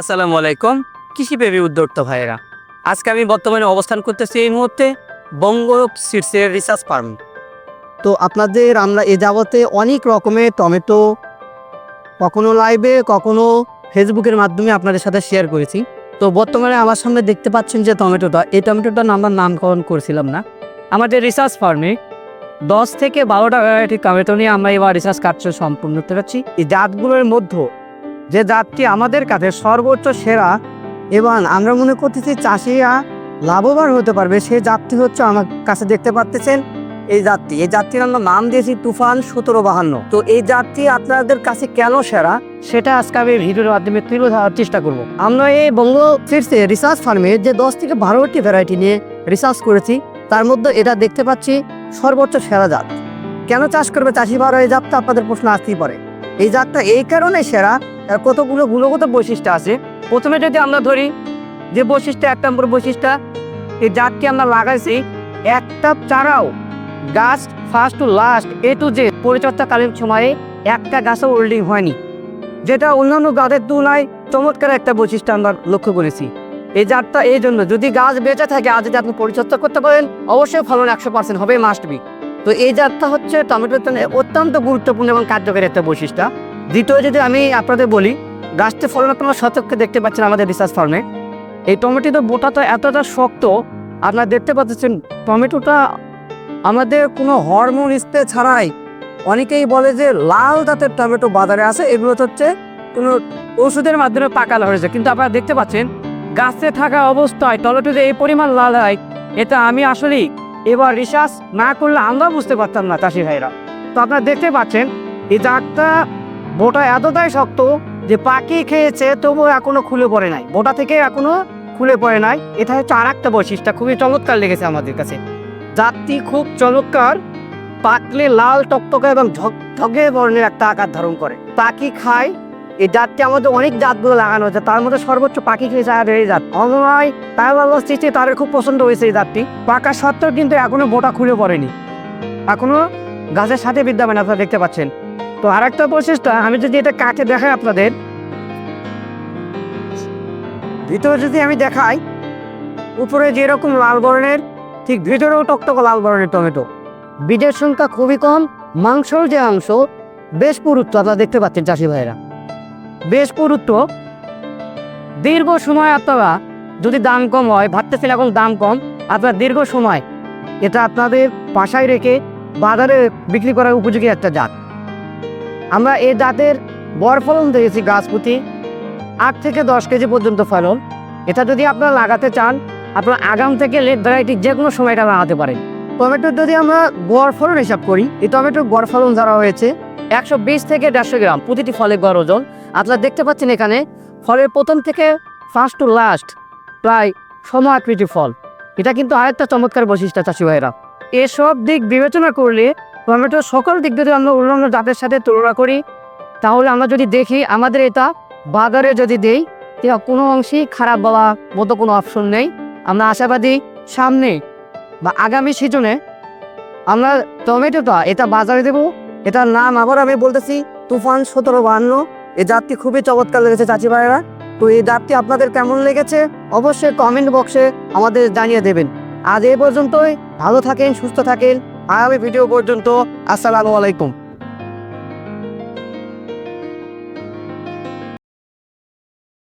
আসসালামু আলাইকুম কৃষিপ্রেমী উদ্যোক্তা ভাইয়েরা। আজকে আমি বর্তমানে অবস্থান করতেছি এই মুহূর্তে বঙ্গ সিডসের রিসার্চ ফার্ম। তো আপনাদের আমরা এ যাবতে অনেক রকমের টমেটো, কখনো লাইভে, কখনো ফেসবুকের মাধ্যমে আপনাদের সাথে শেয়ার করেছি। তো বর্তমানে আমার সামনে দেখতে পাচ্ছেন যে টমেটোটা, এই টমেটোটার আমরা নামকরণ করেছিলাম না। আমাদের রিসার্চ ফার্মে দশ থেকে বারোটা ভ্যারাইটি টমেটো নিয়ে আমরা এবার রিসার্চ কার্য সম্পূর্ণ করতে পারছি এই জাতগুলোর মধ্যে যে জাতটি আমাদের কাছে সর্বোচ্চ সেরা এবং আমরা মনে করতেছি চাষিরা লাভবান হতে পারবে সেই জাতটি হচ্ছে আমার কাছে দেখতে পাচ্ছেন এই জাতটি। এই জাতটির আমরা নাম দিয়েছি তুফান সতেরো বাহান্ন তো এই জাতটি আপনাদের কাছে কেন সেরা? সেটা আজকে আমি ভিডিওর মাধ্যমে তুলে ধরার চেষ্টা করব। আমরা এই বঙ্গ সিডসে রিসার্চ ফার্মে যে দশ থেকে বারোটি ভ্যারাইটি নিয়ে রিসার্চ করেছি তার মধ্যে এটা দেখতে পাচ্ছি সর্বোচ্চ সেরা জাত। কেন চাষ করবে চাষি ভাড়া এই জাতটা আপনাদের প্রশ্ন আসতেই পারে। এই জাতটা এই কারণে সেরা এর কতগুলো গুণগত বৈশিষ্ট্য আছে? প্রথমে যদি আমরা ধরি যে বৈশিষ্ট্য, এক নম্বর বৈশিষ্ট্য এই জাতটি আমরা লাগাইছি, একটা চারাও গাছ first to last A to Z পরিচর্যাকালীন সময়ে একটা গাছও হোল্ডিং হয়নি। যেটা অন্যান্য গাছের তুলনায় চমৎকার একটা বৈশিষ্ট্য আমরা লক্ষ্য করেছি। এই জাতটা, এই জন্য যদি গাছ বেঁচে থাকে আজ যদি আপনি পরিচর্যা করতে পারেন, অবশ্যই ফলন একশো পার্সেন্ট হবে মাস্ট বি তো এই জাতটা হচ্ছে টমেটোর জন্য অত্যন্ত গুরুত্বপূর্ণ এবং কার্যকরী একটা বৈশিষ্ট্য। দ্বিতীয় যদি আমি আপনাদের বলি, গাছটি ফলন আপনারা শতককে দেখতে পাচ্ছেন আমাদের রিসার্চ ফার্মে। এই টমেটোর বোটা তো এতটা শক্ত, আপনারা দেখতে পাচ্ছেন টমেটোটা আমাদের কোনো হরমোন স্প্রে ছাড়াই অনেকেই বলে যে লাল দাঁতের টমেটো বাজারে আছে এগুলো হচ্ছে কোনো ওষুধের মাধ্যমে পাকানো হয়েছে। কিন্তু আপনারা দেখতে পাচ্ছেন, গাছে থাকা অবস্থায় টমেটো যে এই পরিমাণ লাল হয়, এটা আমি আসলেই এবার রিসার্চ না করলে আমরাও বুঝতে পারতাম না, চাষি ভাইরা। তো আপনারা দেখতে পাচ্ছেন, এই জাতটা বোটা এতটাই শক্ত যে পাখি খেয়েছে তবুও এখনও খুলে পড়ে নাই। বোটা থেকে এখনও খুলে পড়ে নাই। এটা হচ্ছে আর একটা বৈশিষ্ট্য, খুবই চমৎকার লেগেছে আমাদের কাছে। জাতটি খুব চমৎকার, পাকলে লাল, টকটকে এবং ঝকঝকে বর্ণের একটা আকার ধারণ করে। পাখি খায় এই জাতটি আমাদের অনেক জাতগুলো লাগানো হয়েছে। তার মধ্যে সর্বোচ্চ পাখি খেয়ে যায় এই জাত। অনলায় তাই সৃষ্টি তাদের খুব পছন্দ হয়েছে এই জাতটি। পাকা সত্ত্বেও কিন্তু এখনও বোটা খুলে পড়েনি। এখনও গাছের সাথে বিদ্যমান, আপনারা দেখতে পাচ্ছেন। তো আরেকটা বৈশিষ্ট্য, আমি যদি এটা কাটে দেখাই আপনাদের? ভিতরে যদি আমি দেখাই, উপরে যেরকম লাল বর্ণের, ঠিক ভিতরেও টকটক লাল বর্ণের টমেটো। বীজের সংখ্যা খুবই কম, মাংসর যে অংশ, বেশ পুরুত্ব, আপনারা দেখতে পাচ্ছেন চাষি ভাইরা বেশ পুরুত্ব। দীর্ঘ সময় আপনারা যদি দাম কম হয়, ভাবতেছেন এখন দাম কম, আপনার দীর্ঘ সময় এটা আপনাদের বাসায় রেখে বাজারে বিক্রি করার উপযোগী একটা জাত। আমরা এই জাতের বড় ফলন দেখেছি গাছ প্রতি আট থেকে দশ কেজি পর্যন্ত ফলন। এটা যদি আপনারা লাগাতে চান, আপনারা আগাম থেকে লেট ভ্যারাইটি যে কোনো সময় এটা লাগাতে পারেন। টমেটোর যদি আমরা গড় ফলন হিসাব করি, এই টমেটোর গড় ফলন ধরা হয়েছে, একশো বিশ থেকে দেড়শো গ্রাম, প্রতিটি ফলে গড় ওজন। আপনারা দেখতে পাচ্ছেন এখানে, ফলের প্রথম থেকে ফার্স্ট টু লাস্ট প্রায় সমাকৃতি ফল। এটা কিন্তু আরেকটা চমৎকার বৈশিষ্ট্য, চাষি ভাইরা। এসব দিক বিবেচনা করলে টমেটোর সকল দিক যদি আমরা অন্যান্য জাতের সাথে তুলনা করি। তাহলে আমরা যদি দেখি, আমাদের এটা বাজারে যদি দেই এটা কোনো অংশেই খারাপ বলা মতো কোনো অপশন নেই। আমরা আশাবাদী সামনে বা আগামী সিজনে আমরা টমেটোটা এটা বাজারে দেবো। এটার নাম আবার আমি বলতেছি, তুফান সতেরো বাহান্ন। এই জাতটি খুবই চমৎকার লেগেছে চাচি ভাইয়েরা। তো এই জাতটি আপনাদের কেমন লেগেছে অবশ্যই কমেন্ট বক্সে আমাদের জানিয়ে দেবেন। আজ এই পর্যন্তই, ভালো থাকেন, সুস্থ থাকেন। আগামী ভিডিও পর্যন্ত আসসালামু আলাইকুম।